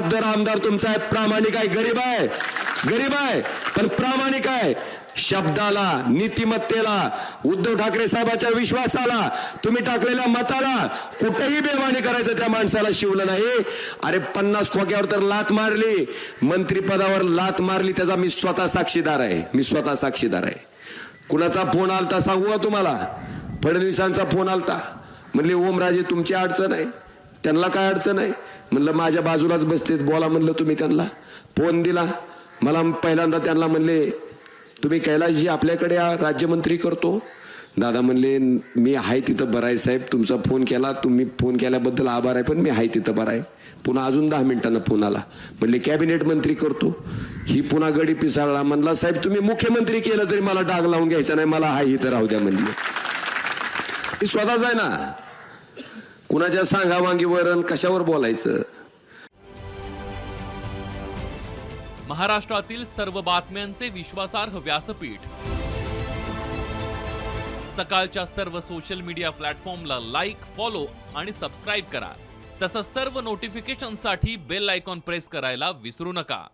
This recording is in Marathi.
बहादर आमदार तुमचा आहे. प्रामाणिक आहे. गरीब आहे. गरीब आहे. पण प्रामाणिक आहे. शब्दाला नीतिमत्तेला उद्धव ठाकरे साहेबाच्या विश्वासाला तुम्ही टाकलेल्या मताला कुठेही बेमानी करायचं त्या माणसाला शिवलं नाही. अरे पन्नास खोक्यावर तर लात मारली. मंत्रीपदावर लात मारली त्याचा मी स्वतः साक्षीदार आहे. मी स्वतः साक्षीदार आहे. कुणाचा फोन आलता सांगू का तुम्हाला? फडणवीसांचा फोन आलता. म्हणले ओमराजे तुमची अडचण आहे. त्यांना काय अडचण आहे? म्हणलं माझ्या बाजूलाच बसतेत बोला म्हणलं तुम्ही त्यांना. फोन दिला. मला पहिल्यांदा त्यांना म्हणले तुम्ही कैलाशजी आपल्याकडे राज्यमंत्री करतो. दादा म्हणले मी आहे तिथं बरं आहे साहेब तुमचा फोन केला तुम्ही फोन केल्याबद्दल आभार आहे पण मी आहे तिथं बरं आहे पुन्हा अजून दहा मिनिटांना फोन आला. म्हणले कॅबिनेट मंत्री करतो. ही पुन्हा गडी पिसाळला म्हणला साहेब तुम्ही मुख्यमंत्री केलं तरी मला डाग लावून घ्यायचा नाही मला हा इथं राहू द्या म्हणले. स्वतःच आहे ना. कुणाच्या सांगावांगीवर वरण कशावर बोलायचं? महाराष्ट्रातील सर्व बातम्यांचे विश्वासार्ह व्यासपीठ. सकाळच्या सर्व सोशल मीडिया प्लॅटफॉर्मला लाईक फॉलो आणि सबस्क्राईब करा. तसंच सर्व नोटिफिकेशनसाठी बेल आयकॉन प्रेस करायला विसरू नका.